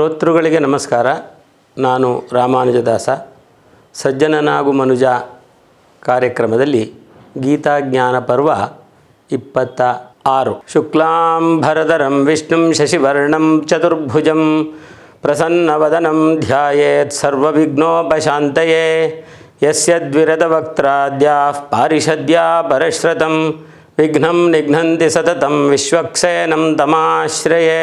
ಶ್ರೋತೃಗಳಿಗೆ ನಮಸ್ಕಾರ. ನಾನು ರಾಮಾನುಜದಾಸ. ಸಜ್ಜನನಾಗು ಮನುಜ ಕಾರ್ಯಕ್ರಮದಲ್ಲಿ ಗೀತಾಜ್ಞಾನ ಪರ್ವ ಇಪ್ಪತ್ತ ಆರು ಶುಕ್ಲಾಂಭರಧರಂ ವಿಷ್ಣುಂ ಶಶಿವರ್ಣಂ ಚತುರ್ಭುಜಂ ಪ್ರಸನ್ನವದನಂ ಧ್ಯಾಯೇತ್ ಸರ್ವವಿಘ್ನೋಪಶಾಂತಯೇ. ಯಸ್ಯ ದ್ವಿರದವಕ್ತ್ರಾದ್ಯಾ ಪಾರಿಷದ್ಯಾ ಪರಶ್ರತಂ ವಿಘ್ನಂ ನಿಘ್ನಂತಿ ಸತತಂ ವಿಶ್ವಕ್ಸೇನಂ ತಮಾಶ್ರಯೇ.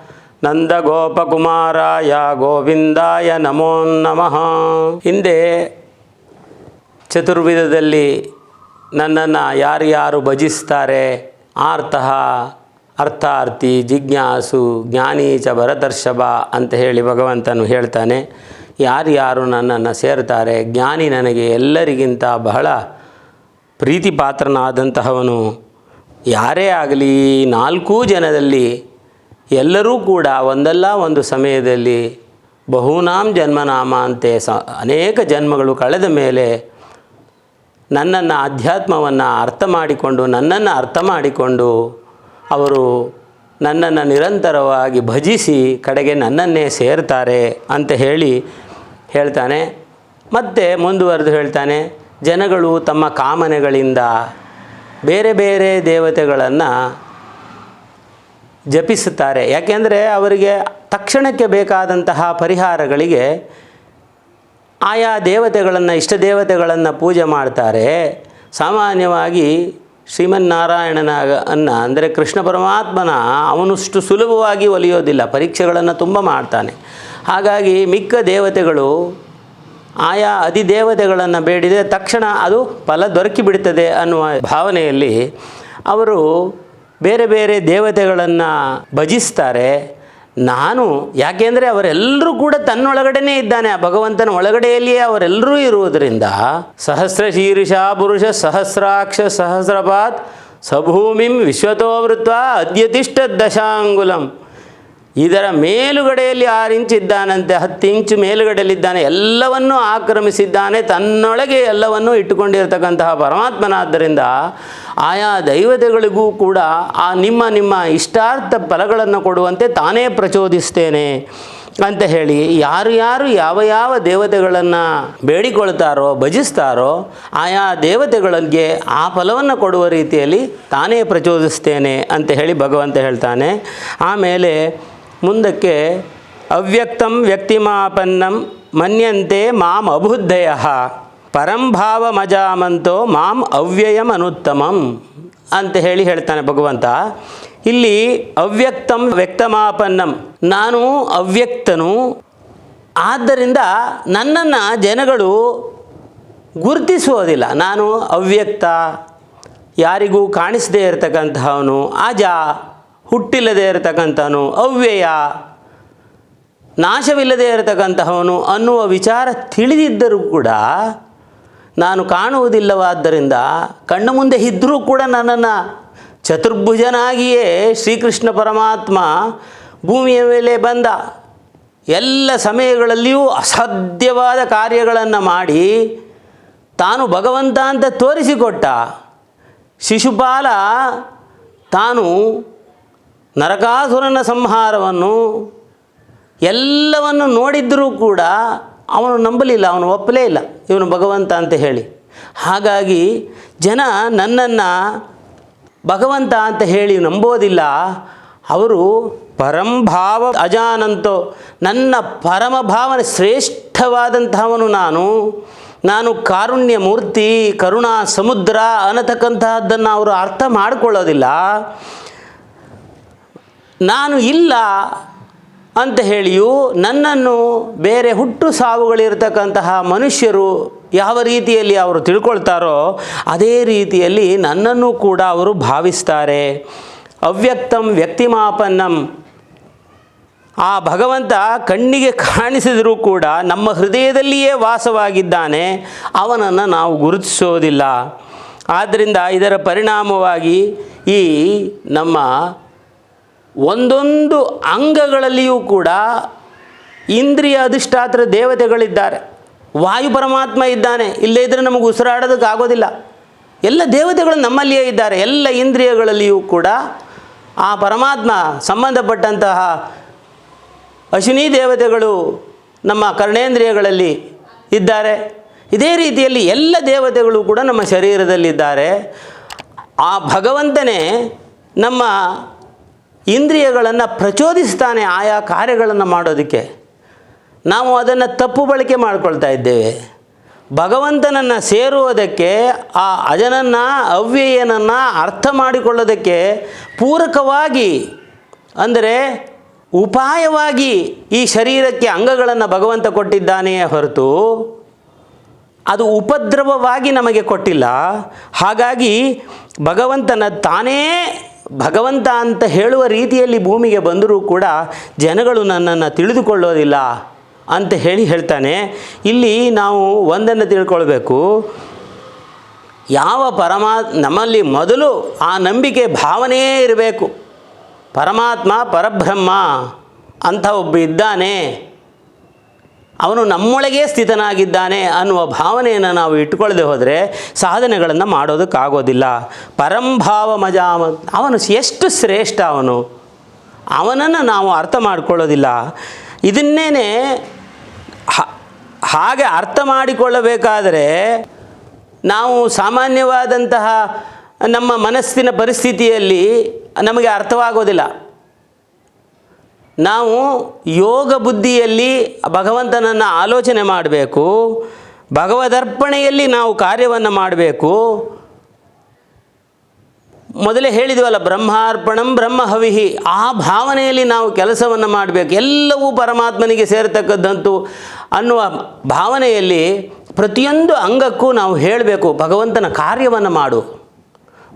ನಂದಗೋಪಕುಮಾರಾಯ ಗೋವಿಂದಾಯ ನಮೋ ನಮಃ. ಹಿಂದೆ ಚತುರ್ವಿಧದಲ್ಲಿ ನನ್ನನ್ನು ಯಾರ್ಯಾರು ಭಜಿಸ್ತಾರೆ ಆರ್ತಃ ಅರ್ಥಾರ್ಥಿ ಜಿಜ್ಞಾಸು, ಜ್ಞಾನೀಚ ಭರದರ್ಶಭ ಅಂತ ಹೇಳಿ ಭಗವಂತನು ಹೇಳ್ತಾನೆ. ಯಾರ್ಯಾರು ನನ್ನನ್ನು ಸೇರ್ತಾರೆ, ಜ್ಞಾನಿ ನನಗೆ ಎಲ್ಲರಿಗಿಂತ ಬಹಳ ಪ್ರೀತಿ ಪಾತ್ರನಾದಂತಹವನು ಯಾರೇ ಆಗಲಿ, ನಾಲ್ಕೂ ಜನದಲ್ಲಿ ಎಲ್ಲರೂ ಕೂಡ ಒಂದಲ್ಲ ಒಂದು ಸಮಯದಲ್ಲಿ ಬಹುನಾಂ ಜನ್ಮನಾಮ ಅಂತೆ ಸ, ಅನೇಕ ಜನ್ಮಗಳು ಕಳೆದ ಮೇಲೆ ನನ್ನನ್ನು ಅಧ್ಯಾತ್ಮವನ್ನು ಅರ್ಥ ಮಾಡಿಕೊಂಡು, ನನ್ನನ್ನು ಅರ್ಥ ಮಾಡಿಕೊಂಡು ಅವರು ನನ್ನನ್ನು ನಿರಂತರವಾಗಿ ಭಜಿಸಿ ಕಡೆಗೆ ನನ್ನನ್ನೇ ಸೇರ್ತಾರೆ ಅಂತ ಹೇಳಿ ಹೇಳ್ತಾನೆ. ಮತ್ತೆ ಮುಂದುವರೆದು ಹೇಳ್ತಾನೆ, ಜನಗಳು ತಮ್ಮ ಕಾಮನೆಗಳಿಂದ ಬೇರೆ ಬೇರೆ ದೇವತೆಗಳನ್ನು ಜಪಿಸುತ್ತಾರೆ. ಯಾಕೆಂದರೆ ಅವರಿಗೆ ತಕ್ಷಣಕ್ಕೆ ಬೇಕಾದಂತಹ ಪರಿಹಾರಗಳಿಗೆ ಆಯಾ ದೇವತೆಗಳನ್ನು, ಇಷ್ಟ ದೇವತೆಗಳನ್ನು ಪೂಜೆ ಮಾಡ್ತಾರೆ. ಸಾಮಾನ್ಯವಾಗಿ ಶ್ರೀಮನ್ನಾರಾಯಣನ ಅನ್ನ ಅಂದರೆ ಕೃಷ್ಣ ಪರಮಾತ್ಮನ ಅವನಷ್ಟು ಸುಲಭವಾಗಿ ಒಲಿಯೋದಿಲ್ಲ, ಪರೀಕ್ಷೆಗಳನ್ನು ತುಂಬ ಮಾಡ್ತಾನೆ. ಹಾಗಾಗಿ ಮಿಕ್ಕ ದೇವತೆಗಳು ಆಯಾ ಅಧಿದೇವತೆಗಳನ್ನು ಬೇಡಿದರೆ ತಕ್ಷಣ ಅದು ಫಲ ದೊರಕಿಬಿಡ್ತದೆ ಅನ್ನುವ ಭಾವನೆಯಲ್ಲಿ ಅವರು ಬೇರೆ ಬೇರೆ ದೇವತೆಗಳನ್ನು ಭಜಿಸ್ತಾರೆ. ನಾನು ಯಾಕೆಂದರೆ ಅವರೆಲ್ಲರೂ ಕೂಡ ತನ್ನೊಳಗಡೆನೇ ಇದ್ದಾನೆ. ಆ ಭಗವಂತನ ಒಳಗಡೆಯಲ್ಲಿಯೇ ಅವರೆಲ್ಲರೂ ಇರುವುದರಿಂದ ಸಹಸ್ರ ಶೀರ್ಷ ಪುರುಷ ಸಹಸ್ರಾಕ್ಷ ಸಹಸ್ರಪಾತ್ ಸಭೂಮಿಂ ವಿಶ್ವತೋವೃತ್ವ ಅದ್ಯತಿಷ್ಠ ದಶಾಂಗುಲಂ. ಇದರ ಮೇಲುಗಡೆಯಲ್ಲಿ ಆರು ಇಂಚು ಇದ್ದಾನಂತೆ, ಹತ್ತು ಇಂಚು ಮೇಲುಗಡೆಯಲ್ಲಿದ್ದಾನೆ, ಎಲ್ಲವನ್ನೂ ಆಕ್ರಮಿಸಿದ್ದಾನೆ, ತನ್ನೊಳಗೆ ಎಲ್ಲವನ್ನೂ ಇಟ್ಟುಕೊಂಡಿರತಕ್ಕಂತಹ ಪರಮಾತ್ಮನಾದ್ದರಿಂದ ಆಯಾ ದೈವತೆಗಳಿಗೂ ಕೂಡ ಆ ನಿಮ್ಮ ನಿಮ್ಮ ಇಷ್ಟಾರ್ಥ ಫಲಗಳನ್ನು ಕೊಡುವಂತೆ ತಾನೇ ಪ್ರಚೋದಿಸ್ತೇನೆ ಅಂತ ಹೇಳಿ ಯಾರು ಯಾರು ಯಾವ ಯಾವ ದೇವತೆಗಳನ್ನು ಬೇಡಿಕೊಳ್ತಾರೋ, ಭಜಿಸ್ತಾರೋ, ಆಯಾ ದೇವತೆಗಳಿಗೆ ಆ ಫಲವನ್ನು ಕೊಡುವ ರೀತಿಯಲ್ಲಿ ತಾನೇ ಪ್ರಚೋದಿಸ್ತೇನೆ ಅಂತ ಹೇಳಿ ಭಗವಂತ ಹೇಳ್ತಾನೆ. ಆಮೇಲೆ ಮುಂದಕ್ಕೆ ಅವ್ಯಕ್ತಂ ವ್ಯಕ್ತಿಮಾಪನ್ನಂ ಮನ್ಯಂತೆ ಮಾಂ ಅಬುದ್ಧಯ ಪರಂಭಾವ ಮಜಾಮಂತೋ ಮಾಂ ಅವ್ಯಯಂ ಅನುತ್ತಮಂ ಅಂತ ಹೇಳಿ ಹೇಳ್ತಾನೆ ಭಗವಂತ. ಇಲ್ಲಿ ಅವ್ಯಕ್ತಂ ವ್ಯಕ್ತಮಾಪನ್ನಂ, ನಾನು ಅವ್ಯಕ್ತನು, ಆದ್ದರಿಂದ ನನ್ನನ್ನು ಜನಗಳು ಗುರುತಿಸುವುದಿಲ್ಲ. ನಾನು ಅವ್ಯಕ್ತ, ಯಾರಿಗೂ ಕಾಣಿಸದೇ ಇರತಕ್ಕಂತಹವನು ಅಜ ಹುಟ್ಟಿಲ್ಲದೆ ಇರತಕ್ಕಂಥವನು ಅವ್ಯಯ. ನಾಶವಿಲ್ಲದೆ ಇರತಕ್ಕಂತಹವನು ಅನ್ನುವ ವಿಚಾರ ತಿಳಿದಿದ್ದರೂ ಕೂಡ ನಾನು ಕಾಣುವುದಿಲ್ಲವಾದ್ದರಿಂದ ಕಣ್ಣ ಮುಂದೆ ಇದ್ದರೂ ಕೂಡ ನನ್ನನ್ನು ಚತುರ್ಭುಜನಾಗಿಯೇ ಶ್ರೀಕೃಷ್ಣ ಪರಮಾತ್ಮ ಭೂಮಿಯ ಮೇಲೆ ಬಂದ ಎಲ್ಲ ಸಮಯಗಳಲ್ಲಿಯೂ ಅಸಾಧ್ಯವಾದ ಕಾರ್ಯಗಳನ್ನು ಮಾಡಿ ತಾನು ಭಗವಂತ ಅಂತ ತೋರಿಸಿಕೊಟ್ಟ. ಶಿಶುಪಾಲ ತಾನು ನರಕಾಸುರನ ಸಂಹಾರವನ್ನು ಎಲ್ಲವನ್ನು ನೋಡಿದ್ದರೂ ಕೂಡ ಅವನು ನಂಬಲಿಲ್ಲ, ಅವನು ಒಪ್ಪಲೇ ಇಲ್ಲ, ಇವನು ಭಗವಂತ ಅಂತ ಹೇಳಿ. ಹಾಗಾಗಿ ಜನ ನನ್ನನ್ನು ಭಗವಂತ ಅಂತ ಹೇಳಿ ನಂಬೋದಿಲ್ಲ, ಅವರು ಪರಂಭಾವ ಅಜಾನಂತೋ, ನನ್ನ ಪರಮ ಭಾವನೆ ಶ್ರೇಷ್ಠವಾದಂತಹವನು ನಾನು ನಾನು ಕಾರುಣ್ಯ ಮೂರ್ತಿ, ಕರುಣಾ ಸಮುದ್ರ ಅನ್ನತಕ್ಕಂತಹದ್ದನ್ನು ಅವರು ಅರ್ಥ ಮಾಡಿಕೊಳ್ಳೋದಿಲ್ಲ. ನಾನು ಇಲ್ಲ ಅಂತ ಹೇಳಿಯೂ ನನ್ನನ್ನು ಬೇರೆ ಹುಟ್ಟು ಸಾವುಗಳಿರ್ತಕ್ಕಂತಹ ಮನುಷ್ಯರು ಯಾವ ರೀತಿಯಲ್ಲಿ ಅವರು ತಿಳ್ಕೊಳ್ತಾರೋ ಅದೇ ರೀತಿಯಲ್ಲಿ ನನ್ನನ್ನು ಕೂಡ ಅವರು ಭಾವಿಸ್ತಾರೆ. ಅವ್ಯಕ್ತಂ ವ್ಯಕ್ತಿಮಾಪನ್ನಂ. ಆ ಭಗವಂತ ಕಣ್ಣಿಗೆ ಕಾಣಿಸಿದರೂ ಕೂಡ ನಮ್ಮ ಹೃದಯದಲ್ಲಿಯೇ ವಾಸವಾಗಿದ್ದಾನೆ. ಅವನನ್ನು ನಾವು ಗುರುತಿಸೋದಿಲ್ಲ. ಆದ್ದರಿಂದ ಇದರ ಪರಿಣಾಮವಾಗಿ ಈ ನಮ್ಮ ಒಂದೊಂದು ಅಂಗಗಳಲ್ಲಿಯೂ ಕೂಡ ಇಂದ್ರಿಯ ಅಧಿಷ್ಠಾತ್ರ ದೇವತೆಗಳಿದ್ದಾರೆ. ವಾಯು ಪರಮಾತ್ಮ ಇದ್ದಾನೆ. ಇಲ್ಲೇ ಇದ್ದರೆ ನಮಗೆ ಉಸಿರಾಡೋದಕ್ಕೆ ಆಗೋದಿಲ್ಲ. ಎಲ್ಲ ದೇವತೆಗಳು ನಮ್ಮಲ್ಲಿಯೇ ಇದ್ದಾರೆ. ಎಲ್ಲ ಇಂದ್ರಿಯಗಳಲ್ಲಿಯೂ ಕೂಡ ಆ ಪರಮಾತ್ಮ ಸಂಬಂಧಪಟ್ಟಂತಹ ಅಶ್ವಿನಿ ದೇವತೆಗಳು ನಮ್ಮ ಕರ್ಣೇಂದ್ರಿಯಗಳಲ್ಲಿ ಇದ್ದಾರೆ. ಇದೇ ರೀತಿಯಲ್ಲಿ ಎಲ್ಲ ದೇವತೆಗಳು ಕೂಡ ನಮ್ಮ ಶರೀರದಲ್ಲಿದ್ದಾರೆ. ಆ ಭಗವಂತನೇ ನಮ್ಮ ಇಂದ್ರಿಯಗಳನ್ನು ಪ್ರಚೋದಿಸ್ತಾನೆ ಆಯಾ ಕಾರ್ಯಗಳನ್ನು ಮಾಡೋದಕ್ಕೆ. ನಾವು ಅದನ್ನು ತಪ್ಪು ಬಳಕೆ ಮಾಡಿಕೊಳ್ತಾ ಇದ್ದೇವೆ. ಭಗವಂತನನ್ನು ಸೇರುವುದಕ್ಕೆ, ಆ ಅಜನನ್ನು, ಅವ್ಯಯನನ್ನು ಅರ್ಥ ಮಾಡಿಕೊಳ್ಳೋದಕ್ಕೆ ಪೂರಕವಾಗಿ, ಅಂದರೆ ಉಪಾಯವಾಗಿ ಈ ಶರೀರಕ್ಕೆ ಅಂಗಗಳನ್ನು ಭಗವಂತ ಕೊಟ್ಟಿದ್ದಾನೆಯೇ ಹೊರತು ಅದು ಉಪದ್ರವವಾಗಿ ನಮಗೆ ಕೊಟ್ಟಿಲ್ಲ. ಹಾಗಾಗಿ ಭಗವಂತನ ತಾನೇ ಭಗವಂತ ಅಂತ ಹೇಳುವ ರೀತಿಯಲ್ಲಿ ಭೂಮಿಗೆ ಬಂದರೂ ಕೂಡ ಜನಗಳು ನನ್ನನ್ನು ತಿಳಿದುಕೊಳ್ಳೋದಿಲ್ಲ ಅಂತ ಹೇಳಿ ಹೇಳ್ತಾನೆ. ಇಲ್ಲಿ ನಾವು ಒಂದನ್ನು ತಿಳ್ಕೊಳ್ಬೇಕು. ಯಾವ ಪರಮಾ, ನಮ್ಮಲ್ಲಿ ಮೊದಲು ಆ ನಂಬಿಕೆ ಭಾವನೆಯೇ ಇರಬೇಕು. ಪರಮಾತ್ಮ ಪರಬ್ರಹ್ಮ ಅಂತ ಒಬ್ಬ ಇದ್ದಾನೆ. ಅವನು ನಮ್ಮೊಳಗೇ ಸ್ಥಿತನಾಗಿದ್ದಾನೆ ಅನ್ನುವ ಭಾವನೆಯನ್ನು ನಾವು ಇಟ್ಟುಕೊಳ್ಳದೆ ಹೋದರೆ ಸಾಧನೆಗಳನ್ನು ಮಾಡೋದಕ್ಕಾಗೋದಿಲ್ಲ. ಪರಂಭಾವ ಮಜಾಮ ಅವನು ಎಷ್ಟು ಶ್ರೇಷ್ಠ ಅವನು. ಅವನನ್ನು ನಾವು ಅರ್ಥ ಮಾಡಿಕೊಳ್ಳೋದಿಲ್ಲ. ಇದನ್ನೇ ಹಾಗೆ ಅರ್ಥ ಮಾಡಿಕೊಳ್ಳಬೇಕಾದರೆ ನಾವು ಸಾಮಾನ್ಯವಾದಂತಹ ನಮ್ಮ ಮನಸ್ಸಿನ ಪರಿಸ್ಥಿತಿಯಲ್ಲಿ ನಮಗೆ ಅರ್ಥವಾಗೋದಿಲ್ಲ. ನಾವು ಯೋಗ ಬುದ್ಧಿಯಲ್ಲಿ ಭಗವಂತನನ್ನು ಆಲೋಚನೆ ಮಾಡಬೇಕು ಭಗವದರ್ಪಣೆಯಲ್ಲಿ ನಾವು ಕಾರ್ಯವನ್ನು ಮಾಡಬೇಕು. ಮೊದಲೇ ಹೇಳಿದ್ವಲ್ಲ, ಬ್ರಹ್ಮಾರ್ಪಣಂ ಬ್ರಹ್ಮ ಹವಿಹಿ ಆ ಭಾವನೆಯಲ್ಲಿ ನಾವು ಕೆಲಸವನ್ನು ಮಾಡಬೇಕು. ಎಲ್ಲವೂ ಪರಮಾತ್ಮನಿಗೆ ಸೇರತಕ್ಕದ್ದಂತು ಅನ್ನುವ ಭಾವನೆಯಲ್ಲಿ ಪ್ರತಿಯೊಂದು ಅಂಗಕ್ಕೂ ನಾವು ಹೇಳಬೇಕು, ಭಗವಂತನ ಕಾರ್ಯವನ್ನು ಮಾಡು,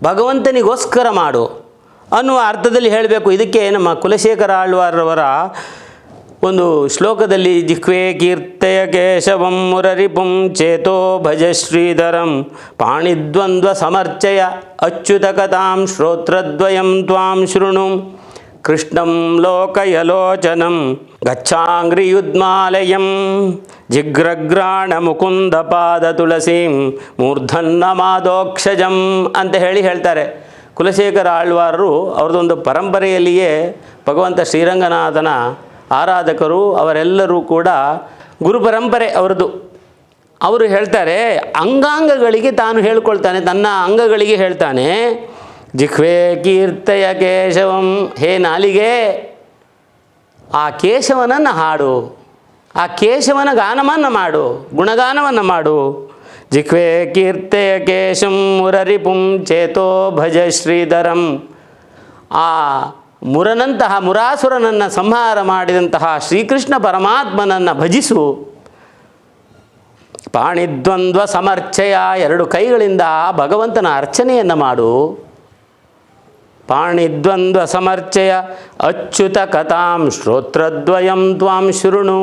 ಭಗವಂತನಿಗೋಸ್ಕರ ಮಾಡು. ಅನ್ನುವ ಅರ್ಥದಲ್ಲಿ ಹೇಳಬೇಕು. ಇದಕ್ಕೆ ನಮ್ಮ ಕುಲಶೇಖರ ಆಳ್ವಾರವರ ಒಂದು ಶ್ಲೋಕದಲ್ಲಿ ಜಿಹ್ವೆ ಕೀರ್ತಯ ಕೇಶವಂ ಮುರರಿಪುಂ ಚೇತೋ ಭಜ ಶ್ರೀಧರಂ ಪಾಣಿದ್ವಂದ್ವ ಸಮರ್ಚಯ ಅಚ್ಯುತ ಕಥಾಂ ಶ್ರೋತ್ರದ್ವಯಂ ತ್ವಾಂ ಶೃಣು ಕೃಷ್ಣಂ ಲೋಕಯಲೋಚನಂ ಗಚ್ಚಾಂಗ್ರಿಯುದ್ಮಾಲಯಂ ಜಿಗ್ರಗ್ರಾಣ ಮುಕುಂದ ಪಾದ ತುಳಸೀಂ ಮೂರ್ಧನ್ನ ಮಾದೋಕ್ಷಜಂ ಅಂತ ಹೇಳಿ ಹೇಳ್ತಾರೆ. ಕುಲಶೇಖರ ಆಳ್ವಾರರು ಅವ್ರದ್ದೊಂದು ಪರಂಪರೆಯಲ್ಲಿಯೇ ಭಗವಂತ ಶ್ರೀರಂಗನಾಥನ ಆರಾಧಕರು ಅವರೆಲ್ಲರೂ ಕೂಡ ಗುರು ಪರಂಪರೆ ಅವರದು ಅವರು ಹೇಳ್ತಾರೆ, ಅಂಗಾಂಗಗಳಿಗೆ ತಾನು ಹೇಳ್ಕೊಳ್ತಾನೆ, ತನ್ನ ಅಂಗಗಳಿಗೆ ಹೇಳ್ತಾನೆ. ಜಿಹ್ವೆ ಕೀರ್ತಯ ಕೇಶವಂ, ಹೇ ನಾಲಿಗೆ, ಆ ಕೇಶವನನ್ನು ಹಾಡು, ಆ ಕೇಶವನ ಗಾನವನ್ನು ಮಾಡು, ಗುಣಗಾನವನ್ನು ಮಾಡು. ಜಿಹ್ವೆ ಕೀರ್ತಯ ಕೇಶಂ ಮುರರಿಪುಂ ಚೇತೋ ಭಜ ಶ್ರೀಧರಂ ಆ ಮುರನಂತಹ ಮುರಾಸುರನನ್ನು ಸಂಹಾರ ಮಾಡಿದಂತಹ ಶ್ರೀಕೃಷ್ಣ ಪರಮಾತ್ಮನನ್ನು ಭಜಿಸು। ಪಾಣಿದ್ವಂದ್ವ ಸಮರ್ಚಯ ಎರಡು ಕೈಗಳಿಂದ ಭಗವಂತನ ಅರ್ಚನೆಯನ್ನು ಮಾಡು। ಪಾಣಿದ್ವಂದ್ವ ಸಮರ್ಚಯ ಅಚ್ಯುತ ಕಥಾಂ ಶ್ರೋತ್ರದ್ವಯಂ ತ್ವಾಂ ಶೃಣು।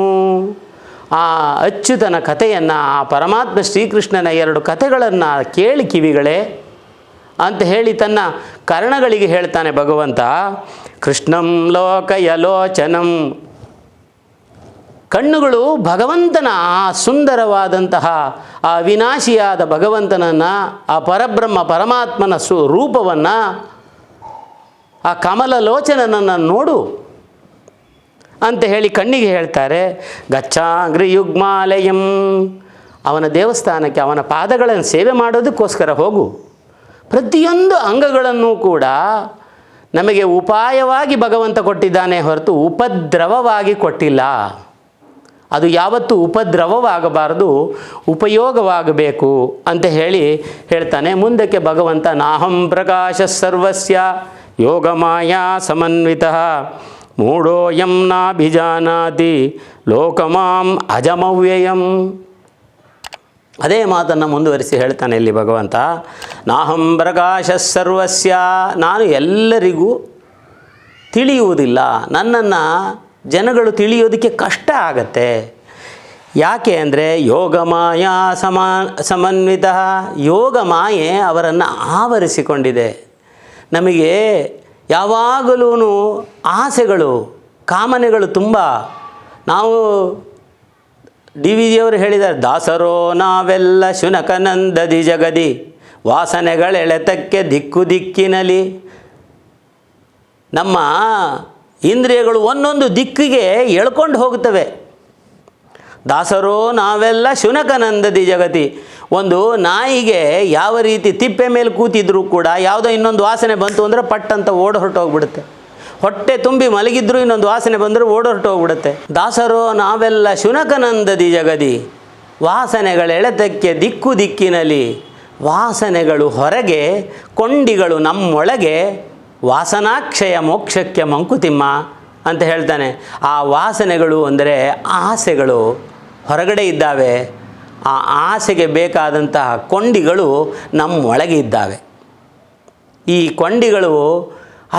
ಆ ಅಚ್ಯುತನ ಕಥೆಯನ್ನು, ಆ ಪರಮಾತ್ಮ ಶ್ರೀಕೃಷ್ಣನ ಎರಡು ಕಥೆಗಳನ್ನು ಕೇಳಿ ಕಿವಿಗಳೇ ಅಂತ ಹೇಳಿ ತನ್ನ ಕರ್ಣಗಳಿಗೆ ಹೇಳ್ತಾನೆ ಭಗವಂತ, ಕೃಷ್ಣಂ ಲೋಕಯಲೋಚನಂ ಕಣ್ಣುಗಳು ಭಗವಂತನ ಆ ಸುಂದರವಾದಂತಹ, ಆ ವಿನಾಶಿಯಾದ ಭಗವಂತನನ್ನು, ಆ ಪರಬ್ರಹ್ಮ ಪರಮಾತ್ಮನ ಸು ರೂಪವನ್ನು ಆ ಕಮಲ ಲೋಚನನನ್ನು ನೋಡು. ಅಂತ ಹೇಳಿ ಕಣ್ಣಿಗೆ ಹೇಳ್ತಾರೆ ಗಚ್ಚಾಗ್ರಿ ಯುಗ್ಮಾಲಯಂ. ಅವನ ದೇವಸ್ಥಾನಕ್ಕೆ ಅವನ ಪಾದಗಳನ್ನು ಸೇವೆ ಮಾಡೋದಕ್ಕೋಸ್ಕರ ಹೋಗು. ಪ್ರತಿಯೊಂದು ಅಂಗಗಳನ್ನು ಕೂಡ ನಮಗೆ ಉಪಾಯವಾಗಿ ಭಗವಂತ ಕೊಟ್ಟಿದ್ದಾನೆ ಹೊರತು ಉಪದ್ರವವಾಗಿ ಕೊಟ್ಟಿಲ್ಲ. ಅದು ಯಾವತ್ತೂ ಉಪದ್ರವವಾಗಬಾರದು, ಉಪಯೋಗವಾಗಬೇಕು ಅಂತ ಹೇಳಿ ಹೇಳ್ತಾನೆ. ಮುಂದಕ್ಕೆ ಭಗವಂತ, ನಾಹಂ ಪ್ರಕಾಶ ಸರ್ವಸ್ಯ ಯೋಗಮಾಯಾ ಸಮನ್ವಿತ. ಮೂಢೋಯಂ ನಾಭಿಜಾನಾತಿ ಲೋಕಮಾಂ ಅಜಮವ್ಯಯಂ. ಅದೇ ಮಾತನ್ನು ಮುಂದುವರಿಸಿ ಹೇಳ್ತಾನೆ ಇಲ್ಲಿ ಭಗವಂತ. ನಾಹಂ ಪ್ರಕಾಶ ಸರ್ವಸ್ಯ. ನಾನು ಎಲ್ಲರಿಗೂ ತಿಳಿಯುವುದಿಲ್ಲ. ನನ್ನನ್ನು ಜನಗಳು ತಿಳಿಯೋದಕ್ಕೆ ಕಷ್ಟ ಆಗತ್ತೆ. ಯಾಕೆ ಅಂದರೆ ಯೋಗ ಮಾಯಾ ಸಮಾ ಸಮನ್ವಿತ ಯೋಗ ಮಾಯೆ ಅವರನ್ನು ಆವರಿಸಿಕೊಂಡಿದೆ. ನಮಗೆ ಯಾವಾಗಲೂ ಆಸೆಗಳು, ಕಾಮನೆಗಳು ತುಂಬ. ನಾವು ಡಿ ವಿ ಜಿಯವರು ಹೇಳಿದ್ದಾರೆ, ದಾಸರೋ, ನಾವೆಲ್ಲ ಶುನಕನಂದದಿ ಜಗದಿ. ವಾಸನೆಗಳೆಳೆತಕ್ಕೆ ದಿಕ್ಕು ದಿಕ್ಕಿನಲಿ. ನಮ್ಮ ಇಂದ್ರಿಯಗಳು ಒಂದೊಂದು ದಿಕ್ಕಿಗೆ ಎಳ್ಕೊಂಡು ಹೋಗುತ್ತವೆ. ದಾಸರೋ ನಾವೆಲ್ಲ ಶುನಕನಂದದಿ ಜಗತಿ. ಒಂದು ನಾಯಿಗೆ ಯಾವ ರೀತಿ ತಿಪ್ಪೆ ಮೇಲೆ ಕೂತಿದ್ರೂ ಕೂಡ ಯಾವುದೋ ಇನ್ನೊಂದು ವಾಸನೆ ಬಂತು ಅಂದರೆ ಪಟ್ ಅಂತ ಓಡ ಹೊರಟೋಗ್ಬಿಡುತ್ತೆ. ಹೊಟ್ಟೆ ತುಂಬಿ ಮಲಗಿದ್ರೂ ಇನ್ನೊಂದು ವಾಸನೆ ಬಂದರೆ ಓಡ ಹೊರಟೋಗ್ಬಿಡುತ್ತೆ. ದಾಸರೋ ನಾವೆಲ್ಲ ಶುನಕನಂದದಿ ಜಗದಿ. ವಾಸನೆಗಳೆಳೆತಕ್ಕೆ ದಿಕ್ಕು ದಿಕ್ಕಿನಲ್ಲಿ ವಾಸನೆಗಳು ಹೊರಗೆ, ಕೊಂಡಿಗಳು ನಮ್ಮೊಳಗೆ, ವಾಸನಾಕ್ಷಯ ಮೋಕ್ಷಕ್ಕೆ ಮಂಕುತಿಮ್ಮ ಅಂತ ಹೇಳ್ತಾನೆ. ಆ ವಾಸನೆಗಳು ಅಂದರೆ ಆಸೆಗಳು. ಹೊರಗಡೆ ಇದ್ದಾವೆ, ಆ ಆಸೆಗೆ ಬೇಕಾದಂತಹ ಕೊಂಡಿಗಳು ನಮ್ಮೊಳಗೆ ಇದ್ದಾವೆ. ಈ ಕೊಂಡಿಗಳು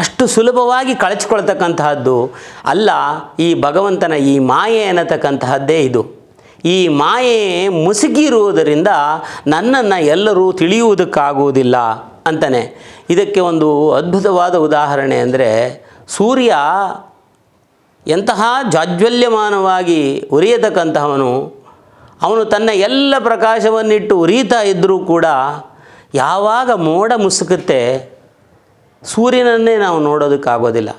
ಅಷ್ಟು ಸುಲಭವಾಗಿ ಕಳಚಿಕೊಳ್ತಕ್ಕಂತಹದ್ದು ಅಲ್ಲ, ಈ ಭಗವಂತನ ಈ ಮಾಯೆ ಅನ್ನತಕ್ಕಂತಹದ್ದೇ ಇದು. ಈ ಮಾಯೆ ಮುಸುಗಿರುವುದರಿಂದ ನನ್ನನ್ನು ಎಲ್ಲರೂ ತಿಳಿಯುವುದಕ್ಕಾಗುವುದಿಲ್ಲ ಅಂತಲೇ ಇದಕ್ಕೆ ಒಂದು ಅದ್ಭುತವಾದ ಉದಾಹರಣೆ ಅಂದರೆ ಸೂರ್ಯ ಎಂತಹ ಜಾಜ್ವಲ್ಯಮಾನವಾಗಿ ಉರಿಯತಕ್ಕಂತಹವನು, ಅವನು ತನ್ನ ಎಲ್ಲ ಪ್ರಕಾಶವನ್ನಿಟ್ಟು ಉರಿಯುತ್ತಾ ಇದ್ದರೂ ಕೂಡ ಯಾವಾಗ ಮೋಡ ಮುಸುಕುತ್ತೆ, ಸೂರ್ಯನನ್ನೇ ನಾವು ನೋಡೋದಕ್ಕಾಗೋದಿಲ್ಲ.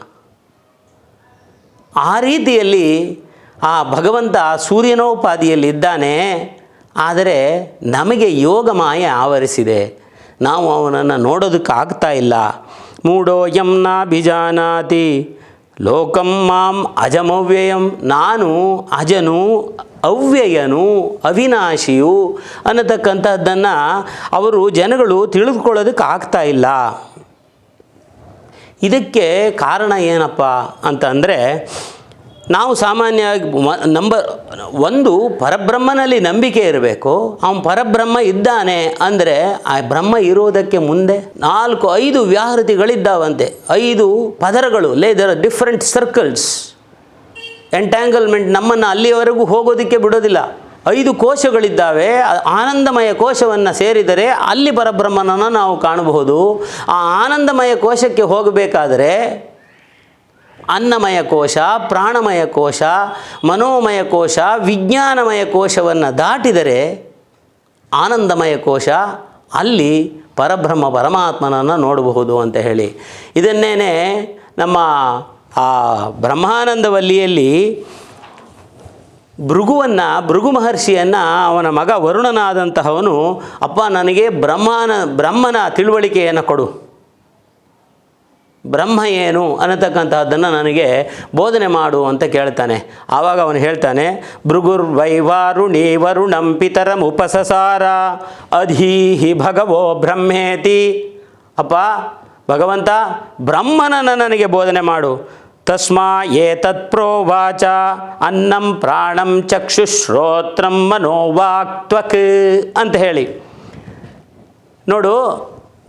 ಆ ರೀತಿಯಲ್ಲಿ ಆ ಭಗವಂತ ಸೂರ್ಯನೋಪಾದಿಯಲ್ಲಿ ಇದ್ದಾನೆ ಆದರೆ ನಮಗೆ ಯೋಗ ಮಾಯ ಆವರಿಸಿದೆ. ನಾವು ಅವನನ್ನು ನೋಡೋದಕ್ಕಾಗ್ತಾ ಇಲ್ಲ. ಮೂಡೋ ಯಮ್ನಾ ಬಿಜಾನಾತಿ ಲೋಕಂ ಮಾಂ ಅಜಮವ್ಯಯಂ. ನಾನು ಅಜನು, ಅವ್ಯಯನು, ಅವಿನಾಶಿಯು ಅನ್ನತಕ್ಕಂಥದ್ದನ್ನು ಅವರು ಜನಗಳು ತಿಳಿದುಕೊಳ್ಳೋದಕ್ಕೆ ಆಗ್ತಾ ಇಲ್ಲ. ಇದಕ್ಕೆ ಕಾರಣ ಏನಪ್ಪ ಅಂತಂದರೆ ನಾವು ಸಾಮಾನ್ಯವಾಗಿ ನಂಬ, ಒಂದು ಪರಬ್ರಹ್ಮನಲ್ಲಿ ನಂಬಿಕೆ ಇರಬೇಕು. ಅವನು ಪರಬ್ರಹ್ಮ ಇದ್ದಾನೆ ಅಂದರೆ ಆ ಬ್ರಹ್ಮ ಇರೋದಕ್ಕೆ ಮುಂದೆ ನಾಲ್ಕು, ಐದು ವ್ಯಾಹೃತಿಗಳಿದ್ದಾವಂತೆ. ಐದು ಪದರಗಳು. ಲೇ ದರ್ ಡಿಫ್ರೆಂಟ್ ಸರ್ಕಲ್ಸ್ ಎಂಟ್ಯಾಂಗಲ್ಮೆಂಟ್ ನಮ್ಮನ್ನು ಅಲ್ಲಿಯವರೆಗೂ ಹೋಗೋದಕ್ಕೆ ಬಿಡೋದಿಲ್ಲ. ಐದು ಕೋಶಗಳಿದ್ದಾವೆ. ಆನಂದಮಯ ಕೋಶವನ್ನು ಸೇರಿದರೆ ಅಲ್ಲಿ ಪರಬ್ರಹ್ಮನನ್ನು ನಾವು ಕಾಣಬಹುದು. ಆ ಆನಂದಮಯ ಕೋಶಕ್ಕೆ ಹೋಗಬೇಕಾದರೆ ಅನ್ನಮಯ ಕೋಶ, ಪ್ರಾಣಮಯ ಕೋಶ, ಮನೋಮಯ ಕೋಶ, ವಿಜ್ಞಾನಮಯ ಕೋಶವನ್ನು ದಾಟಿದರೆ ಆನಂದಮಯ ಕೋಶ ಅಲ್ಲಿ ಪರಬ್ರಹ್ಮ ಪರಮಾತ್ಮನನ್ನು ನೋಡಬಹುದು ಅಂತ ಹೇಳಿ. ಇದನ್ನೇನೆ ನಮ್ಮ ಆ ಬ್ರಹ್ಮಾನಂದವಲ್ಲಿಯಲ್ಲಿ ಭೃಗುವನ್ನು, ಭೃಗು ಮಹರ್ಷಿಯನ್ನು ಅವನ ಮಗ ವರುಣನಾದಂತಹವನು, ಅಪ್ಪ, ನನಗೆ ಬ್ರಹ್ಮನ ಬ್ರಹ್ಮನ ತಿಳುವಳಿಕೆಯನ್ನು ಕೊಡು. ಬ್ರಹ್ಮ ಏನು ಅನ್ನತಕ್ಕಂತಹದ್ದನ್ನು ನನಗೆ ಬೋಧನೆ ಮಾಡು ಅಂತ ಕೇಳ್ತಾನೆ. ಆವಾಗ ಅವನು ಹೇಳ್ತಾನೆ, ಭೃಗುರ್ ವೈವಾರುಣಿ ವರುಣಂ ಪಿತರಂ ಉಪಸಸಾರ ಅಧೀಹಿ ಭಗವೋ ಬ್ರಹ್ಮೇತಿ. ಅಪ್ಪ, ಭಗವಂತ, ಬ್ರಹ್ಮನನ್ನು ನನಗೆ ಬೋಧನೆ ಮಾಡು. ತಸ್ಮಾ ತತ್ ಪ್ರೋವಾಚ, ಅನ್ನಂ ಪ್ರಾಣಂ ಚಕ್ಷುಶ್ರೋತ್ರಂ ಮನೋವಾಕ್ತ್ವಕ್ ಅಂತ ಹೇಳಿ. ನೋಡು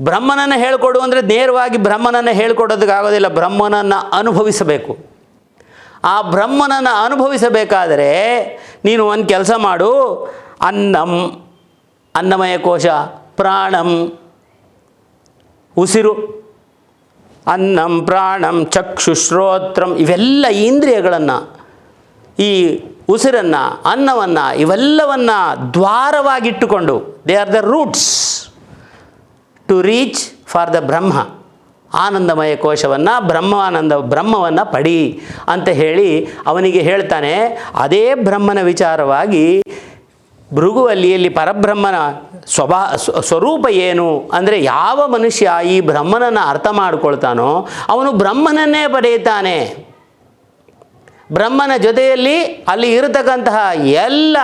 ಬ್ರಹ್ಮನನ್ನು ಹೇಳ್ಕೊಡು ಅಂದರೆ ನೇರವಾಗಿ ಬ್ರಹ್ಮನನ್ನು ಹೇಳ್ಕೊಡೋದಕ್ಕಾಗೋದಿಲ್ಲ, ಬ್ರಹ್ಮನನ್ನು ಅನುಭವಿಸಬೇಕು. ಆ ಬ್ರಹ್ಮನನ್ನು ಅನುಭವಿಸಬೇಕಾದರೆ ನೀನು ಒಂದು ಕೆಲಸ ಮಾಡು, ಅನ್ನಂ, ಅನ್ನಮಯ ಕೋಶ, ಪ್ರಾಣಂ, ಉಸಿರು, ಅನ್ನಂ, ಪ್ರಾಣಂ, ಚಕ್ಷು, ಶ್ರೋತ್ರಂ, ಇವೆಲ್ಲ ಇಂದ್ರಿಯಗಳನ್ನು, ಈ ಉಸಿರನ್ನು, ಅನ್ನವನ್ನು, ಇವೆಲ್ಲವನ್ನು ದ್ವಾರವಾಗಿಟ್ಟುಕೊಂಡು they are the roots to reach for the Brahma ಆನಂದಮಯ ಕೋಶವನ್ನು ಬ್ರಹ್ಮಾನಂದ, ಬ್ರಹ್ಮವನ್ನು ಪಡಿ ಅಂತ ಹೇಳಿ ಅವನಿಗೆ ಹೇಳ್ತಾನೆ, ಅದೇ ಬ್ರಹ್ಮನ ವಿಚಾರವಾಗಿ ಭೃಗುವಲ್ಲಿಯಲ್ಲಿ ಪರಬ್ರಹ್ಮನ ಸ್ವಭಾ, ಸ್ವರೂಪ ಏನು? ಅಂದರೆ ಯಾವ ಮನುಷ್ಯ ಈ ಬ್ರಹ್ಮನನ್ನು ಅರ್ಥ ಮಾಡಿಕೊಳ್ತಾನೋ ಅವನು ಬ್ರಹ್ಮನನ್ನೇ ಪಡೆಯುತ್ತಾನೆ. ಬ್ರಹ್ಮನ ಜೊತೆಯಲ್ಲಿ ಅಲ್ಲಿ ಇರತಕ್ಕಂತಹ ಎಲ್ಲ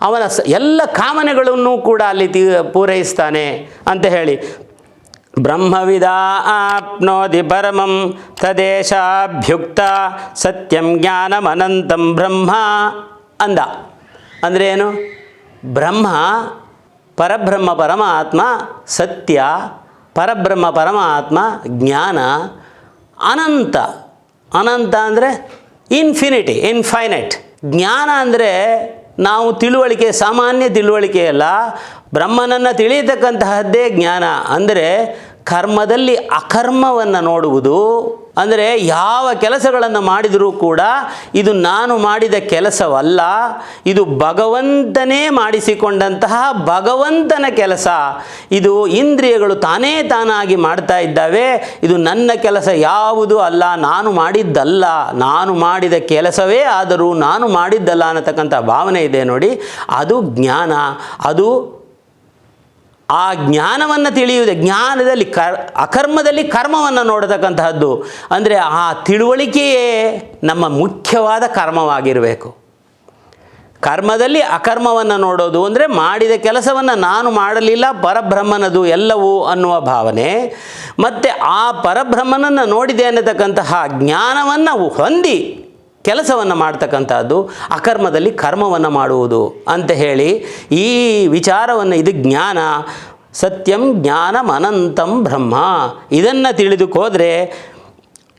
ಅವನ ಸ, ಎಲ್ಲ ಕಾಮನೆಗಳನ್ನು ಕೂಡ ಅಲ್ಲಿ ತಿ, ಪೂರೈಸ್ತಾನೆ ಅಂತ ಹೇಳಿ. ಬ್ರಹ್ಮವಿದ ಆಪ್ನೋದಿ ಪರಮಂ ತದೇಶಾಭ್ಯುಕ್ತ ಸತ್ಯಂ ಜ್ಞಾನಮನಂತಂ ಬ್ರಹ್ಮ ಅಂದ. ಅಂದರೆ ಏನು? ಬ್ರಹ್ಮ ಪರಬ್ರಹ್ಮ ಪರಮಾತ್ಮ, ಸತ್ಯ ಪರಬ್ರಹ್ಮ ಪರಮಾತ್ಮ, ಜ್ಞಾನ ಅನಂತ. ಅನಂತ ಅಂದರೆ ಇನ್ಫಿನಿಟಿ, ಇನ್ಫೈನೈಟ್. ಜ್ಞಾನ ಅಂದರೆ ನಾವು ತಿಳುವಳಿಕೆ ಸಾಮಾನ್ಯ ತಿಳುವಳಿಕೆ ಅಲ್ಲ ಬ್ರಹ್ಮನನ್ನು ತಿಳಿಯತಕ್ಕಂತಹದ್ದೇ ಜ್ಞಾನ. ಅಂದರೆ ಕರ್ಮದಲ್ಲಿ ಅಕರ್ಮವನ್ನು ನೋಡುವುದು ಅಂದರೆ ಯಾವ ಕೆಲಸಗಳನ್ನು ಮಾಡಿದರೂ ಕೂಡ ಇದು ನಾನು ಮಾಡಿದ ಕೆಲಸವಲ್ಲ, ಇದು ಭಗವಂತನೇ ಮಾಡಿಸಿಕೊಂಡಂತಹ ಭಗವಂತನ ಕೆಲಸ. ಇದು ಇಂದ್ರಿಯಗಳು ತಾನೇ ತಾನಾಗಿ ಮಾಡ್ತಾ ಇದ್ದಾವೆ, ಇದು ನನ್ನ ಕೆಲಸ ಯಾವುದು ಅಲ್ಲ, ನಾನು ಮಾಡಿದ್ದಲ್ಲ, ನಾನು ಮಾಡಿದ ಕೆಲಸವೇ ಆದರೂ ನಾನು ಮಾಡಿದ್ದಲ್ಲ ಅನ್ನತಕ್ಕಂಥ ಭಾವನೆ ಇದೆ ನೋಡಿ. ಅದು ಜ್ಞಾನ, ಅದು ಆ ಜ್ಞಾನವನ್ನು ತಿಳಿಯುವುದೇ, ಜ್ಞಾನದಲ್ಲಿ ಕರ್ ಅಕರ್ಮದಲ್ಲಿ ಕರ್ಮವನ್ನು ನೋಡತಕ್ಕಂತಹದ್ದು. ಅಂದರೆ ಆ ತಿಳುವಳಿಕೆಯೇ ನಮ್ಮ ಮುಖ್ಯವಾದ ಕರ್ಮವಾಗಿರಬೇಕು. ಕರ್ಮದಲ್ಲಿ ಅಕರ್ಮವನ್ನು ನೋಡೋದು ಅಂದರೆ ಮಾಡಿದ ಕೆಲಸವನ್ನು ನಾನು ಮಾಡಲಿಲ್ಲ, ಪರಬ್ರಹ್ಮನದು ಎಲ್ಲವೂ ಅನ್ನುವ ಭಾವನೆ. ಮತ್ತು ಆ ಪರಬ್ರಹ್ಮನನ್ನು ನೋಡಿದೆ ಅನ್ನತಕ್ಕಂತಹ ಜ್ಞಾನವನ್ನು ಹೊಂದಿ ಕೆಲಸವನ್ನು ಮಾಡ್ತಕ್ಕಂಥದ್ದು ಅಕರ್ಮದಲ್ಲಿ ಕರ್ಮವನ್ನು ಮಾಡುವುದು ಅಂತ ಹೇಳಿ ಈ ವಿಚಾರವನ್ನು ಇದು ಜ್ಞಾನ ಸತ್ಯಂ ಜ್ಞಾನಮನಂತಂ ಬ್ರಹ್ಮ ಇದನ್ನು ತಿಳಿದುಕೋದ್ರೆ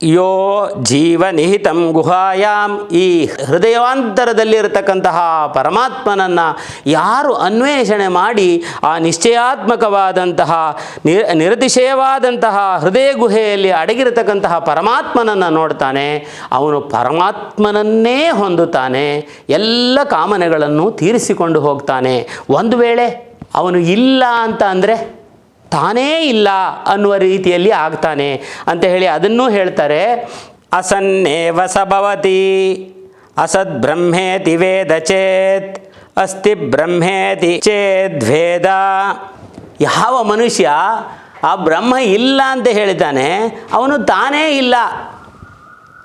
ಯೋ ಜೀವ ನಿಹಿತಂ ಗುಹಾಯಾಮ್ ಈ ಹೃದಯವಾಂತರದಲ್ಲಿರತಕ್ಕಂತಹ ಪರಮಾತ್ಮನನ್ನು ಯಾರು ಅನ್ವೇಷಣೆ ಮಾಡಿ ಆ ನಿಶ್ಚಯಾತ್ಮಕವಾದಂತಹ ನಿರ ನಿರತಿಶಯವಾದಂತಹ ಹೃದಯ ಗುಹೆಯಲ್ಲಿ ಅಡಗಿರತಕ್ಕಂತಹ ಪರಮಾತ್ಮನನ್ನು ನೋಡ್ತಾನೆ. ಅವನು ಪರಮಾತ್ಮನನ್ನೇ ಹೊಂದುತ್ತಾನೆ. ಎಲ್ಲ ಕಾಮನೆಗಳನ್ನು ತೀರಿಸಿಕೊಂಡು ಹೋಗ್ತಾನೆ. ಒಂದು ವೇಳೆ ಅವನು ಇಲ್ಲ ಅಂತ ಅಂದರೆ? ತಾನೇ ಇಲ್ಲ ಅನ್ನುವ ರೀತಿಯಲ್ಲಿ ಆಗ್ತಾನೆ ಅಂತ ಹೇಳಿ ಅದನ್ನೂ ಹೇಳ್ತಾರೆ. ಅಸನ್ನೇವ ಸಭವತಿ, ಅಸದ್ ಬ್ರಹ್ಮೇತಿ ವೇದ ಚೇತ್, ಅಸ್ತಿ ಬ್ರಹ್ಮೇತಿ ಚೇದ್ವೇದ ಯಾವ ಮನುಷ್ಯ ಆ ಬ್ರಹ್ಮ ಇಲ್ಲ ಅಂತ ಹೇಳಿದ್ದಾನೆ, ಅವನು ತಾನೇ ಇಲ್ಲ.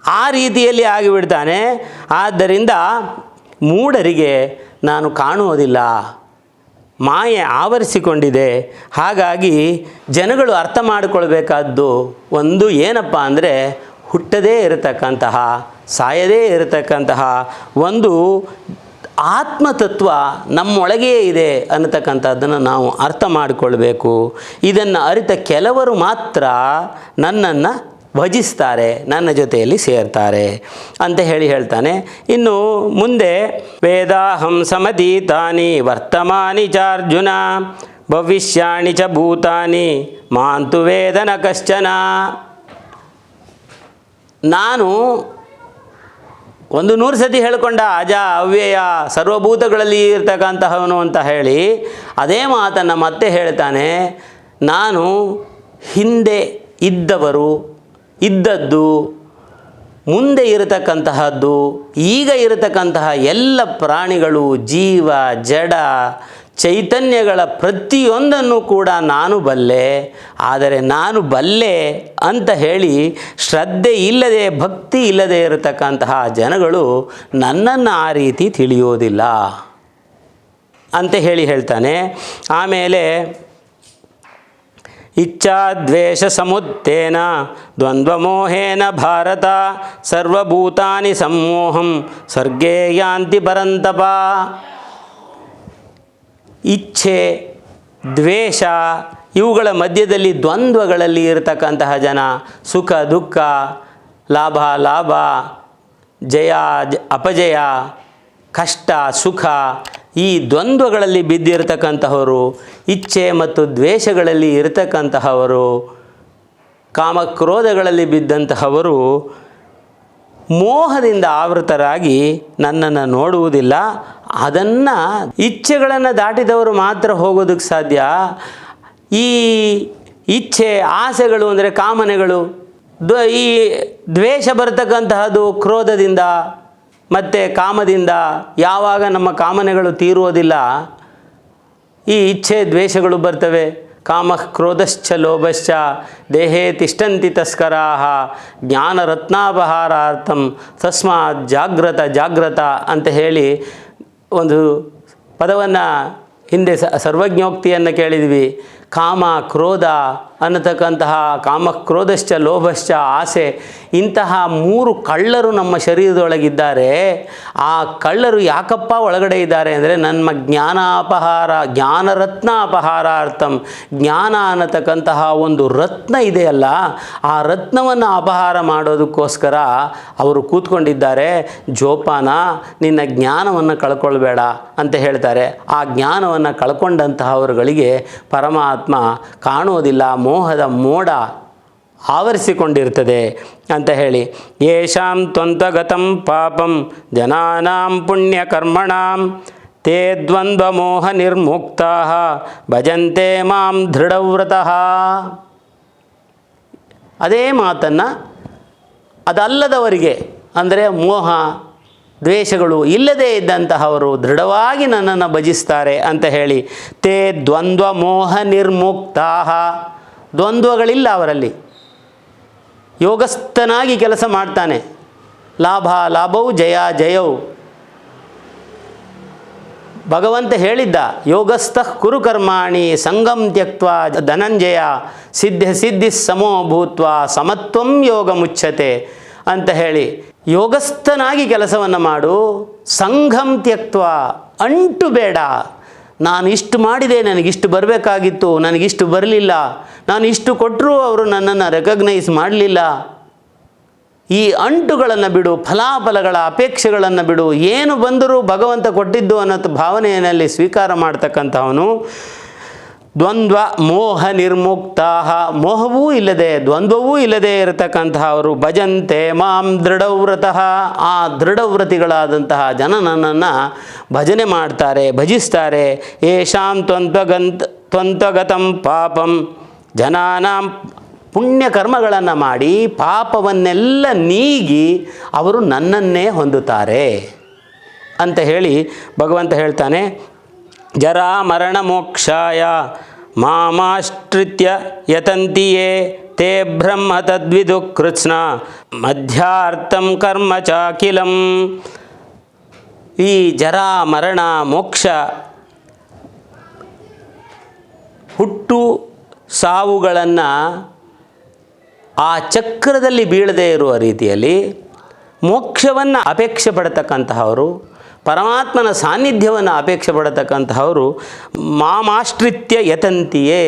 ಆ ರೀತಿಯಲ್ಲಿ ಆಗಿಬಿಡ್ತಾನೆ. ಆದ್ದರಿಂದ ಮೂಢರಿಗೆ ನಾನು ಕಾಣುವುದಿಲ್ಲ. ಮಾಯೆ ಆವರಿಸಿಕೊಂಡಿದೆ. ಹಾಗಾಗಿ ಜನಗಳು ಅರ್ಥ ಮಾಡಿಕೊಳ್ಬೇಕಾದ್ದು ಒಂದು ಏನಪ್ಪ ಅಂದರೆ ಹುಟ್ಟದೇ ಇರತಕ್ಕಂತಹ, ಸಾಯದೇ ಇರತಕ್ಕಂತಹ ಒಂದು ಆತ್ಮತತ್ವ ನಮ್ಮೊಳಗೇ ಇದೆ ಅನ್ನತಕ್ಕಂಥದ್ದನ್ನು ನಾವು ಅರ್ಥ ಮಾಡಿಕೊಳ್ಬೇಕು. ಇದನ್ನು ಅರಿತ ಕೆಲವರು ಮಾತ್ರ ನನ್ನನ್ನು ಭಜಿಸ್ತಾರೆ, ನನ್ನ ಜೊತೆಯಲ್ಲಿ ಸೇರ್ತಾರೆ ಅಂತ ಹೇಳಿ ಹೇಳ್ತಾನೆ. ಇನ್ನು ಮುಂದೆ, ವೇದಾಹಂ ಸಮಧೀತಾನಿ ವರ್ತಮಾನಿ ಚಾರ್ಜುನ, ಭವಿಷ್ಯಾಣಿ ಚ ಭೂತಾನಿ, ಮಾಂತು ವೇದನ ಕಶ್ಚನ. ನಾನು ಒಂದು ನೂರು ಸತಿ ಹೇಳಿಕೊಂಡ ಅಜ, ಅವ್ಯಯ, ಸರ್ವಭೂತಗಳಲ್ಲಿ ಇರ್ತಕ್ಕಂತಹವನು ಅಂತ ಹೇಳಿ ಅದೇ ಮಾತನ್ನು ಮತ್ತೆ ಹೇಳ್ತಾನೆ. ನಾನು ಹಿಂದೆ ಇದ್ದವರು ಇದ್ದದ್ದು ಮುಂದೆ ಇರತಕ್ಕಂತಹದ್ದು, ಈಗ ಇರತಕ್ಕಂತಹ ಎಲ್ಲ ಪ್ರಾಣಿಗಳು, ಜೀವ, ಜಡ, ಚೈತನ್ಯಗಳ ಪ್ರತಿಯೊಂದನ್ನು ಕೂಡ ನಾನು ಬಲ್ಲೆ. ಆದರೆ ನಾನು ಬಲ್ಲೆ ಅಂತ ಹೇಳಿ ಶ್ರದ್ಧೆ ಇಲ್ಲದೆ, ಭಕ್ತಿ ಇಲ್ಲದೆ ಇರತಕ್ಕಂತಹ ಜನಗಳು ನನ್ನನ್ನು ಆ ರೀತಿ ತಿಳಿಯೋದಿಲ್ಲ. ಅಂತ ಹೇಳಿ ಹೇಳ್ತಾನೆ. ಆಮೇಲೆ ಇಚ್ಛಾದ್ವೇಷ ಸಮುತ್ತೇನ ದ್ವಂದ್ವಮೋಹೇನ ಭಾರತ, ಸರ್ವಭೂತಾನಿ ಸಮ್ಮೋಹಂ ಸ್ವರ್ಗೇ ಯಾಂತಿ ಪರಂತಪ ಇಚ್ಛೆ, ದ್ವೇಷ, ಇವುಗಳ ಮಧ್ಯದಲ್ಲಿ ದ್ವಂದ್ವಗಳಲ್ಲಿ ಇರತಕ್ಕಂತಹ ಜನ, ಸುಖ, ದುಃಖ, ಲಾಭ ಲಾಭ, ಜಯ ಅಪಜಯ, ಕಷ್ಟ, ಸುಖ ಈ ದ್ವಂದ್ವಗಳಲ್ಲಿ ಬಿದ್ದಿರತಕ್ಕಂತಹವರು, ಇಚ್ಛೆ ಮತ್ತು ದ್ವೇಷಗಳಲ್ಲಿ ಇರತಕ್ಕಂತಹವರು, ಕಾಮಕ್ರೋಧಗಳಲ್ಲಿ ಬಿದ್ದಂತಹವರು ಮೋಹದಿಂದ ಆವೃತರಾಗಿ ನನ್ನನ್ನು ನೋಡುವುದಿಲ್ಲ. ಅದನ್ನು ಇಚ್ಛೆಗಳನ್ನು ದಾಟಿದವರು ಮಾತ್ರ ಹೋಗೋದಕ್ಕೆ ಸಾಧ್ಯ. ಈ ಇಚ್ಛೆ, ಆಸೆಗಳು ಅಂದರೆ ಕಾಮನೆಗಳು, ದ್ವ ಈ ದ್ವೇಷ ಬರ್ತಕ್ಕಂತಹದ್ದು ಕ್ರೋಧದಿಂದ ಮತ್ತು ಕಾಮದಿಂದ ಯಾವಾಗ ನಮ್ಮ ಕಾಮನೆಗಳು ತೀರುವುದಿಲ್ಲ, ಈ ಇಚ್ಛೆ ದ್ವೇಷಗಳು ಬರ್ತವೆ. ಕಾಮ ಕ್ರೋಧಶ್ಚ ಲೋಭಶ್ಚ ದೇಹೇ ತಿಷ್ಟಂತಿ ತಸ್ಕರಾ ಜ್ಞಾನರತ್ನಾಪಹಾರಾರ್ಥಂ ತಸ್ಮಾತ್ ಜಾಗ್ರತ ಜಾಗ್ರತ ಅಂತ ಹೇಳಿ ಒಂದು ಪದವನ್ನು ಹಿಂದೆ ಸರ್ವಜ್ಞೋಕ್ತಿಯನ್ನು ಕೇಳಿದ್ವಿ. ಕಾಮ, ಕ್ರೋಧ ಅನ್ನತಕ್ಕಂತಹ ಕಾಮ, ಕ್ರೋಧಶ್ಚ, ಲೋಭಶ್ಚ, ಆಸೆ ಇಂತಹ ಮೂರು ಕಳ್ಳರು ನಮ್ಮ ಶರೀರದೊಳಗಿದ್ದಾರೆ. ಆ ಕಳ್ಳರು ಯಾಕಪ್ಪ ಒಳಗಡೆ ಇದ್ದಾರೆ ಅಂದರೆ ನಮ್ಮ ಜ್ಞಾನಾಪಹಾರ ಜ್ಞಾನರತ್ನ ಅಪಹಾರಾರ್ಥಂ ಜ್ಞಾನ ಅನ್ನತಕ್ಕಂತಹ ಒಂದು ರತ್ನ ಇದೆಯಲ್ಲ ಆ ರತ್ನವನ್ನು ಅಪಹಾರ ಮಾಡೋದಕ್ಕೋಸ್ಕರ ಅವರು ಕೂತ್ಕೊಂಡಿದ್ದಾರೆ. ಜೋಪಾನ, ನಿನ್ನ ಜ್ಞಾನವನ್ನು ಕಳ್ಕೊಳ್ಬೇಡ ಅಂತ ಹೇಳ್ತಾರೆ. ಆ ಜ್ಞಾನವನ್ನು ಕಳ್ಕೊಂಡಂತಹವರುಗಳಿಗೆ ಪರಮಾತ್ಮ ಕಾಣುವುದಿಲ್ಲ, ಮೋಹದ ಮೋಡ ಆವರಿಸಿಕೊಂಡಿರ್ತದೆ ಅಂತ ಹೇಳಿ. ಯೇಷಾಂ ತ್ವಂತಗತಂ ಪಾಪಂ ಜನಾನಾಂ ಪುಣ್ಯಕರ್ಮಣಾಂ ತೇ ದ್ವಂದ್ವಮೋಹ ನಿರ್ಮುಕ್ತ ಭಜಂತೆ ಮಾಂ ದೃಢವ್ರತಃ. ಅದೇ ಮಾತನ್ನು ಅದಲ್ಲದವರಿಗೆ, ಅಂದರೆ ಮೋಹ ದ್ವೇಷಗಳು ಇಲ್ಲದೇ ಇದ್ದಂತಹವರು ದೃಢವಾಗಿ ನನ್ನನ್ನು ಭಜಿಸ್ತಾರೆ ಅಂತ ಹೇಳಿ, ತೇ ದ್ವಂದ್ವ ಮೋಹ ನಿರ್ಮುಕ್ತಾ ದ್ವಂದ್ವಗಳಿಲ್ಲ ಅವರಲ್ಲಿ. ಯೋಗಸ್ಥನಾಗಿ ಕೆಲಸ ಮಾಡ್ತಾನೆ. ಲಾಭ ಲಾಭವು ಜಯ ಜಯವು. ಭಗವಂತ ಹೇಳಿದ್ದ, ಯೋಗಸ್ಥ ಕುರುಕರ್ಮಾಣಿ ಸಂಗಂ ತ್ಯಕ್ವ ಧನಂಜಯ ಸಿದ್ಧ ಸಿದ್ಧಿ ಸಮೋ ಭೂತ್ವ ಸಮತ್ವಂ ಯೋಗ ಮುಚ್ಚತೆ ಅಂತ ಹೇಳಿ ಯೋಗಸ್ಥನಾಗಿ ಕೆಲಸವನ್ನು ಮಾಡು. ಸಂಘಂ ತ್ಯಕ್ತ್ವ. ಅಂಟು ಬೇಡ. ನಾನು ಇಷ್ಟು ಮಾಡಿದೆ ನನಗಿಷ್ಟು ಬರಬೇಕಾಗಿತ್ತು ನನಗಿಷ್ಟು ಬರಲಿಲ್ಲ. ನಾನು ಇಷ್ಟು ಕೊಟ್ಟರೂ ಅವರು ನನ್ನನ್ನು ರೆಕಗ್ನೈಸ್ ಮಾಡಲಿಲ್ಲ. ಈ ಅಂಟುಗಳನ್ನು ಬಿಡು, ಫಲಾಫಲಗಳ ಅಪೇಕ್ಷೆಗಳನ್ನು ಬಿಡು. ಏನು ಬಂದರೂ ಭಗವಂತ ಕೊಟ್ಟಿದ್ದು ಅನ್ನೋ ಭಾವನೆಯಲ್ಲಿ ಸ್ವೀಕಾರ ಮಾಡ್ತಕ್ಕಂಥವನು ದ್ವಂದ್ವ ಮೋಹ ನಿರ್ಮುಕ್ತಾ ಮೋಹವೂ ಇಲ್ಲದೆ, ದ್ವಂದ್ವವೂ ಇಲ್ಲದೆ ಇರತಕ್ಕಂತಹ ಅವರು ಭಜಂತೆ ಮಾಂ ದೃಢವ್ರತಃ. ಆ ದೃಢವ್ರತಿಗಳಾದಂತಹ ಜನ ನನ್ನನ್ನು ಭಜನೆ ಮಾಡ್ತಾರೆ, ಭಜಿಸ್ತಾರೆ. ಯಶಾಂ ತ್ವಂತ್ವಗಂತ, ತ್ವಂತ್ವಗತಂ ಪಾಪಂ. ಜನಾನಾಂ ಪುಣ್ಯ ಕರ್ಮಗಳನ್ನು ಮಾಡಿ ಪಾಪವನ್ನೆಲ್ಲ ನೀಗಿ ಅವರು ನನ್ನನ್ನೇ ಹೊಂದುತ್ತಾರೆ ಅಂತ ಹೇಳಿ ಭಗವಂತ ಹೇಳ್ತಾನೆ ಜರಾ ಮರಣ ಮೋಕ್ಷಾಯ ಮಾಮಾಶ್ರಿತ್ಯ ಯತಂತಿಯೇ ತೇ ಬ್ರಹ್ಮ ತದ್ವಿದು ಕೃತ್ಸ್ನ ಮಧ್ಯಾರ್ಥಂ ಕರ್ಮ ಚಾಕಿಲಂ ಈ ಜರಾ ಮರಣ ಮೋಕ್ಷ ಹುಟ್ಟು ಸಾವುಗಳನ್ನು ಆ ಚಕ್ರದಲ್ಲಿ ಬೀಳದೇ ಇರುವ ರೀತಿಯಲ್ಲಿ ಮೋಕ್ಷವನ್ನು ಅಪೇಕ್ಷೆ ಪಡತಕ್ಕಂತಹವರು ಪರಮಾತ್ಮನ ಸಾನ್ನಿಧ್ಯವನ್ನು ಅಪೇಕ್ಷೆ ಪಡತಕ್ಕಂತಹವರು ಮಾಮಾಶ್ರಿತ್ಯ ಯತಂತಿಯೇ.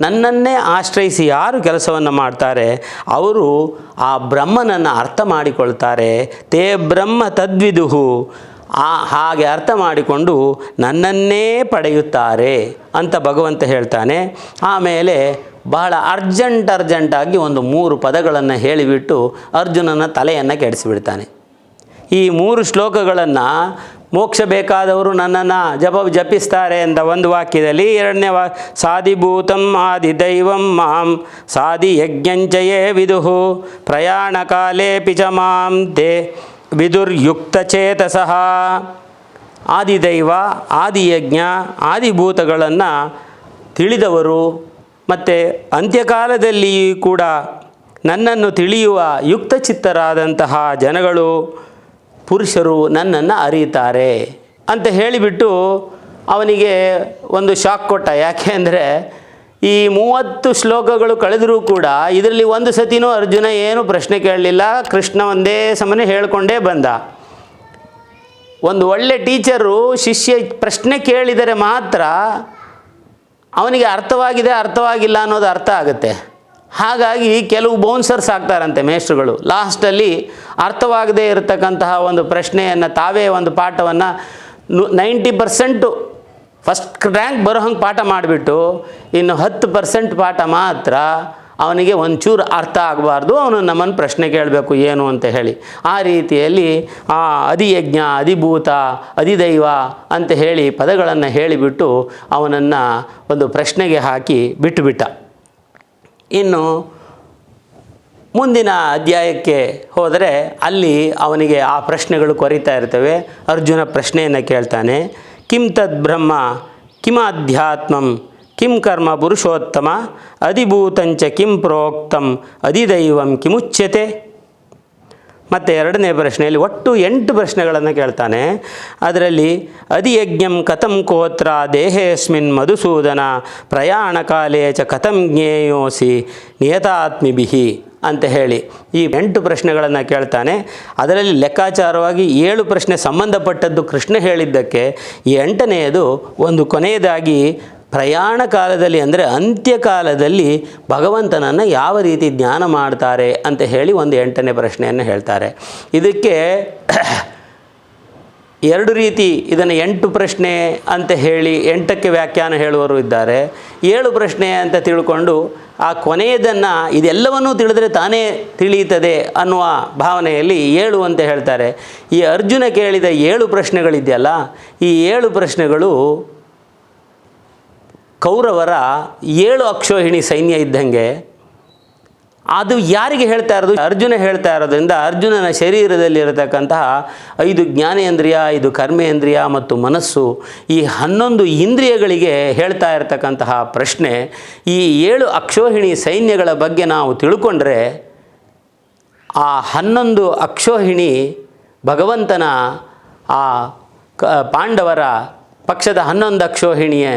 ನನ್ನನ್ನೇ ಆಶ್ರಯಿಸಿ ಯಾರು ಕೆಲಸವನ್ನು ಮಾಡ್ತಾರೆ, ಅವರು ಆ ಬ್ರಹ್ಮನನ್ನು ಅರ್ಥ ಮಾಡಿಕೊಳ್ತಾರೆ. ತೇ ಬ್ರಹ್ಮ ತದ್ವಿದುಹು. ಆ ಹಾಗೆ ಅರ್ಥ ಮಾಡಿಕೊಂಡು ನನ್ನನ್ನೇ ಪಡೆಯುತ್ತಾರೆ ಅಂತ ಭಗವಂತ ಹೇಳ್ತಾನೆ. ಆಮೇಲೆ ಬಹಳ ಅರ್ಜೆಂಟ್ ಅರ್ಜೆಂಟಾಗಿ ಒಂದು ಮೂರು ಪದಗಳನ್ನು ಹೇಳಿಬಿಟ್ಟು ಅರ್ಜುನನ ತಲೆಯನ್ನು ಕೆಡಿಸಿಬಿಡ್ತಾನೆ. ಈ ಮೂರು ಶ್ಲೋಕಗಳನ್ನು ಮೋಕ್ಷ ಬೇಕಾದವರು ನನ್ನನ್ನು ಜಪ ಜಪಿಸ್ತಾರೆ ಅಂತ ಒಂದು ವಾಕ್ಯದಲ್ಲಿ ಎರಡನೇ ವಾ ಸಾಧಿಭೂತಂ ಆದಿದೈವಂ ಮಾಂ ಸಾಧಿ ಯಜ್ಞಂಚಯೇ ವಿದುಹು ಪ್ರಯಾಣ ಕಾಲೇ ಪಿಚ ಮಾಂ ತೇ ವಿದುರ್ಯುಕ್ತಚೇತಸಃ ಆದಿದೈವ, ಆದಿಯಜ್ಞ, ಆದಿಭೂತಗಳನ್ನು ತಿಳಿದವರು ಮತ್ತು ಅಂತ್ಯಕಾಲದಲ್ಲಿಯೂ ಕೂಡ ನನ್ನನ್ನು ತಿಳಿಯುವ ಯುಕ್ತಚಿತ್ತರಾದಂತಹ ಜನಗಳು ಪುರುಷರು ನನ್ನನ್ನು ಅರಿಯುತ್ತಾರೆ ಅಂತ ಹೇಳಿಬಿಟ್ಟು ಅವನಿಗೆ ಒಂದು ಶಾಕ್ ಕೊಟ್ಟ. ಯಾಕೆ ಅಂದರೆ ಈ ಮೂವತ್ತು ಶ್ಲೋಕಗಳು ಕಳೆದರೂ ಕೂಡ ಇದರಲ್ಲಿ ಒಂದು ಸತಿನೂ ಅರ್ಜುನ ಏನು ಪ್ರಶ್ನೆ ಕೇಳಲಿಲ್ಲ. ಕೃಷ್ಣ ಒಂದೇ ಸಮನೆ ಹೇಳ್ಕೊಂಡೇ ಬಂದ. ಒಂದು ಒಳ್ಳೆ ಟೀಚರು ಶಿಷ್ಯ ಪ್ರಶ್ನೆ ಕೇಳಿದರೆ ಮಾತ್ರ ಅವನಿಗೆ ಅರ್ಥವಾಗಿದೆ, ಅರ್ಥವಾಗಿಲ್ಲ ಅನ್ನೋದು ಅರ್ಥ ಆಗುತ್ತೆ. ಹಾಗಾಗಿ ಕೆಲವು ಬೌನ್ಸರ್ಸ್ ಆಗ್ತಾರಂತೆ ಮೇಷ್ಟ್ರುಗಳು. ಲಾಸ್ಟಲ್ಲಿ ಅರ್ಥವಾಗದೇ ಇರತಕ್ಕಂತಹ ಒಂದು ಪ್ರಶ್ನೆಯನ್ನು ತಾವೇ ಒಂದು ಪಾಠವನ್ನು ನೈಂಟಿ ಪರ್ಸೆಂಟು ಫಸ್ಟ್ ರ್ಯಾಂಕ್ ಬರೋ ಹಂಗೆ ಪಾಠ ಮಾಡಿಬಿಟ್ಟು ಇನ್ನು ಹತ್ತು ಪರ್ಸೆಂಟ್ ಪಾಠ ಮಾತ್ರ ಅವನಿಗೆ ಒಂಚೂರು ಅರ್ಥ ಆಗಬಾರ್ದು, ಅವನು ನಮ್ಮನ್ನು ಪ್ರಶ್ನೆ ಕೇಳಬೇಕು ಏನು ಅಂತ ಹೇಳಿ. ಆ ರೀತಿಯಲ್ಲಿ, ಆ ಅಧಿಯಜ್ಞ ಅಧಿಭೂತ ಅಧಿದೈವ ಅಂತ ಹೇಳಿ ಪದಗಳನ್ನು ಹೇಳಿಬಿಟ್ಟು ಅವನನ್ನು ಒಂದು ಪ್ರಶ್ನೆಗೆ ಹಾಕಿ ಬಿಟ್ಟುಬಿಟ್ಟ ಇನ್ನು ಮುಂದಿನ ಅಧ್ಯಾಯಕ್ಕೆ ಹೋದರೆ ಅಲ್ಲಿ ಅವನಿಗೆ ಆ ಪ್ರಶ್ನೆಗಳು ಕೊರಿತಾ ಇರ್ತವೆ. ಅರ್ಜುನ ಪ್ರಶ್ನೆಯನ್ನು ಕೇಳ್ತಾನೆ. ಕಿಂ ತದ್ ಬ್ರಹ್ಮ ಕಿಮಾಧ್ಯಾತ್ಮಂ ಕಿಂ ಕರ್ಮ ಪುರುಷೋತ್ತಮ, ಅಧಿಭೂತಂಚ ಕಿಂ ಪ್ರೋಕ್ತಂ, ಅಧಿದೈವಂ ಕಿಮುಚ್ಯತೆ. ಮತ್ತು ಎರಡನೇ ಪ್ರಶ್ನೆಯಲ್ಲಿ ಒಟ್ಟು ಎಂಟು ಪ್ರಶ್ನೆಗಳನ್ನು ಕೇಳ್ತಾನೆ. ಅದರಲ್ಲಿ, ಅಧಿಯಜ್ಞಂ ಕಥಂ ಕೋತ್ರ ದೇಹೇಸ್ಮಿನ್ ಮಧುಸೂದನ, ಪ್ರಯಾಣ ಕಾಲೇ ಚ ಕಥಂ ಜ್ಞೇಯೋಸಿ ನಿಯತಾತ್ಮಿಭಿಹಿ ಅಂತ ಹೇಳಿ ಈ ಎಂಟು ಪ್ರಶ್ನೆಗಳನ್ನು ಕೇಳ್ತಾನೆ. ಅದರಲ್ಲಿ ಲೆಕ್ಕಾಚಾರವಾಗಿ ಏಳು ಪ್ರಶ್ನೆ ಸಂಬಂಧಪಟ್ಟದ್ದು ಕೃಷ್ಣ ಹೇಳಿದ್ದಕ್ಕೆ, ಈ ಎಂಟನೆಯದು ಒಂದು ಕೊನೆಯದಾಗಿ ಪ್ರಯಾಣ ಕಾಲದಲ್ಲಿ ಅಂದರೆ ಅಂತ್ಯಕಾಲದಲ್ಲಿ ಭಗವಂತನನ್ನು ಯಾವ ರೀತಿ ಜ್ಞಾನ ಮಾಡ್ತಾರೆ ಅಂತ ಹೇಳಿ ಒಂದು ಎಂಟನೇ ಪ್ರಶ್ನೆಯನ್ನು ಹೇಳ್ತಾರೆ. ಇದಕ್ಕೆ ಎರಡು ರೀತಿ ಇದನ್ನು ಎಂಟು ಪ್ರಶ್ನೆ ಅಂತ ಹೇಳಿ ಎಂಟಕ್ಕೆ ವ್ಯಾಖ್ಯಾನ ಹೇಳುವರು ಇದ್ದಾರೆ. ಏಳು ಪ್ರಶ್ನೆ ಅಂತ ತಿಳ್ಕೊಂಡು ಆ ಕೊನೆಯದನ್ನು ಇದೆಲ್ಲವನ್ನೂ ತಿಳಿದರೆ ತಾನೇ ತಿಳಿಯುತ್ತದೆ ಅನ್ನುವ ಭಾವನೆಯಲ್ಲಿ ಏಳು ಅಂತ ಹೇಳ್ತಾರೆ. ಈ ಅರ್ಜುನ ಕೇಳಿದ ಏಳು ಪ್ರಶ್ನೆಗಳಿದೆಯಲ್ಲ, ಈ ಏಳು ಪ್ರಶ್ನೆಗಳು ಕೌರವರ ಏಳು ಅಕ್ಷೋಹಿಣಿ ಸೈನ್ಯ ಇದ್ದಂಗೆ ಅದು ಯಾರಿಗೆ ಹೇಳ್ತಾ ಇರೋದು? ಅರ್ಜುನ ಹೇಳ್ತಾ ಇರೋದ್ರಿಂದ ಅರ್ಜುನನ ಶರೀರದಲ್ಲಿರತಕ್ಕಂತಹ ಐದು ಜ್ಞಾನೇಂದ್ರಿಯ, ಐದು ಕರ್ಮೇಂದ್ರಿಯ ಮತ್ತು ಮನಸ್ಸು ಈ ಹನ್ನೊಂದು ಇಂದ್ರಿಯಗಳಿಗೆ ಹೇಳ್ತಾ ಇರತಕ್ಕಂತಹ ಪ್ರಶ್ನೆ. ಈ ಏಳು ಅಕ್ಷೋಹಿಣಿ ಸೈನ್ಯಗಳ ಬಗ್ಗೆ ನಾವು ತಿಳ್ಕೊಂಡ್ರೆ ಆ ಹನ್ನೊಂದು ಅಕ್ಷೋಹಿಣಿ ಭಗವಂತನ ಆ ಪಾಂಡವರ ಪಕ್ಷದ ಹನ್ನೊಂದು ಅಕ್ಷೋಹಿಣಿಯ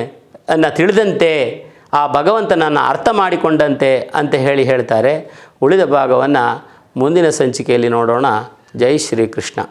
ಅನ್ನು ತಿಳಿದಂತೆ, ಆ ಭಗವಂತನನ್ನು ಅರ್ಥ ಮಾಡಿಕೊಂಡಂತೆ ಅಂತ ಹೇಳಿ ಹೇಳ್ತಾರೆ. ಉಳಿದ ಭಾಗವನ್ನು ಮುಂದಿನ ಸಂಚಿಕೆಯಲ್ಲಿ ನೋಡೋಣ. ಜೈ ಶ್ರೀಕೃಷ್ಣ.